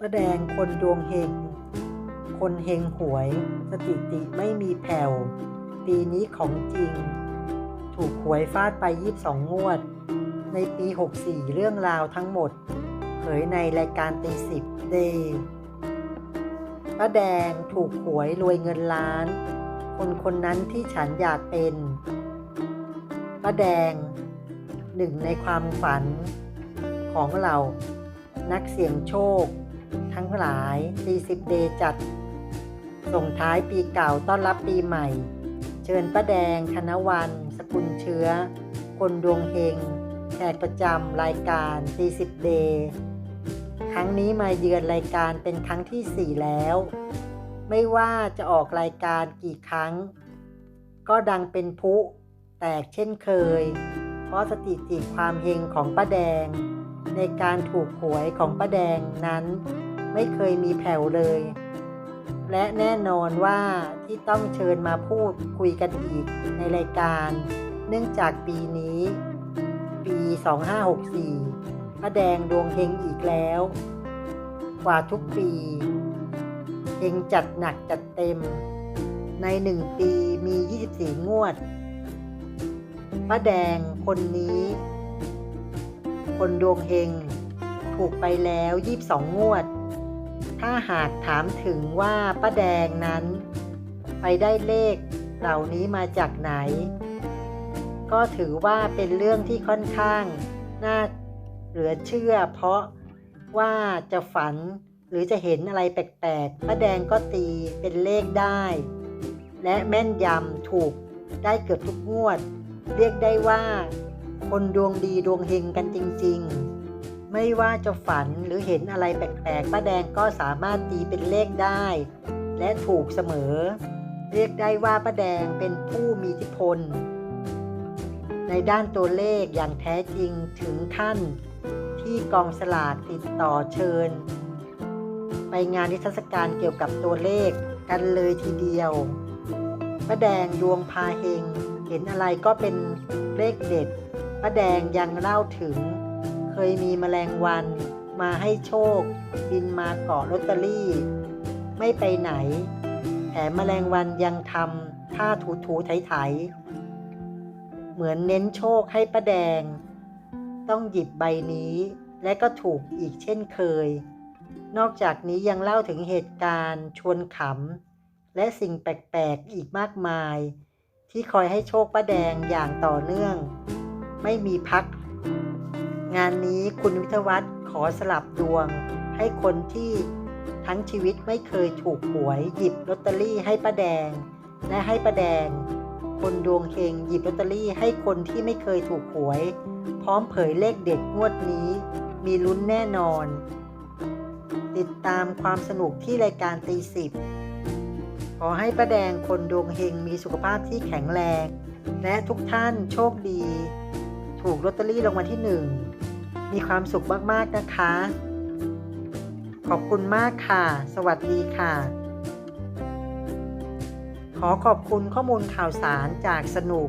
ป้าแดงคนดวงเฮง คนเฮงหวยสถิติไม่มีแผ่ว ปีนี้ของจริง ถูกหวยฟาดไป 22 งวด ในปี 64 เรื่องราวทั้งหมด เผยในรายการตีสิบเดย์ป้าแดงถูกหวยรวยเงินล้าน คนคนนั้นที่ฉันอยากเป็นป้าแดงหนึ่งในความฝันของเรานักเสี่ยงโชค ทั้งหลายตีสิบเดย์จัด ส่งท้ายปีเก่าต้อนรับปีใหม่ เชิญป้าแดงธนวัน สกุลเชื้อ คนดวงเฮงแขกประจำรายการตีสิบเดครั้งนี้มาเยือนรายการเป็นครั้งที่ 4 แล้ว ไม่ว่าจะออกรายการกี่ครั้ง ก็ดังเป็นพุแตกเช่นเคย เพราะสถิติความเฮงของป้าแดง ในการถูกหวยของป้าแดงนั้น ไม่เคยมีแผ่วเลย และแน่นอนว่าที่ต้องเชิญมาพูดคุยกันอีกในรายการ เนื่องจากปีนี้ ปี 2564ป้าแดงดวงเฮงอีกแล้ว กว่าทุกปีเฮงจัดหนักจัดเต็ม ในหนึ่งปีมี 24 งวดป้าแดงคนนี้ คนดวงเฮง ถูกไปแล้ว22งวด ถ้าหากถามถึงว่าป้าแดงนั้น ไปได้เลขเหล่านี้มาจากไหน ก็ถือว่าเป็นเรื่องที่ค่อนข้าง น่าเหลือเชื่อ เพราะว่าจะฝันหรือจะเห็นอะไรแปลกๆป้าแดงก็ตีเป็นเลขได้ และแม่นยำถูกได้เกือบทุกงวด เรียกได้ว่า คนดวงดีดวงเฮงกันจริง ๆ ไม่ว่าจะฝันหรือเห็นอะไรแปลกๆป้าแดงก็สามารถตีเป็นเลขได้ และถูกเสมอ เรียกได้ว่าป้าแดงเป็นผู้มีอิทธิพล ในด้านตัวเลขอย่างแท้จริงถึงขั้น ที่กองสลากติดต่อเชิญ ไปงานนิทรรศการเกี่ยวกับตัวเลขกันเลยทีเดียวป้าแดงดวงพาเฮงเห็นอะไรก็เป็นเลขเด็ด ป้าแดงยังเล่าถึง เคยมีแมลงวันมาให้โชค บินมาเกาะลอตเตอรี่ ไม่ไปไหน แถมแมลงวันยังทำท่าถูถูไถไถเหมือนเน้นโชคให้ป้าแดง ต้องหยิบใบนี้และก็ถูกอีกเช่นเคย นอกจากนี้ยังเล่าถึงเหตุการณ์ชวนขำ และสิ่งแปลก ๆ อีกมากมาย ที่คอยให้โชคป้าแดงอย่างต่อเนื่อง ไม่มีพัก งานนี้คุณวิทวัฒน์ขอสลับดวง ให้คนที่ทั้งชีวิตไม่เคยถูกหวย หยิบลอตเตอรี่ให้ป้าแดง และให้ป้าแดง คนดวงเฮงหยิบลอตเตอรี่ให้คนที่ไม่เคยถูกหวย พร้อมเผยเลขเด็ดงวดนี้ มีลุ้นแน่นอน ติดตามความสนุกที่รายการตีสิบขอให้ป้าแดงคนดวงเฮงมีสุขภาพที่แข็งแรง และทุกท่านโชคดี ถูกลอตเตอรี่รางวัลที่หนึ่งมีความสุขมากๆนะคะ ขอบคุณมากค่ะ สวัสดีค่ะ ขอขอบคุณข้อมูลข่าวสารจากสนุก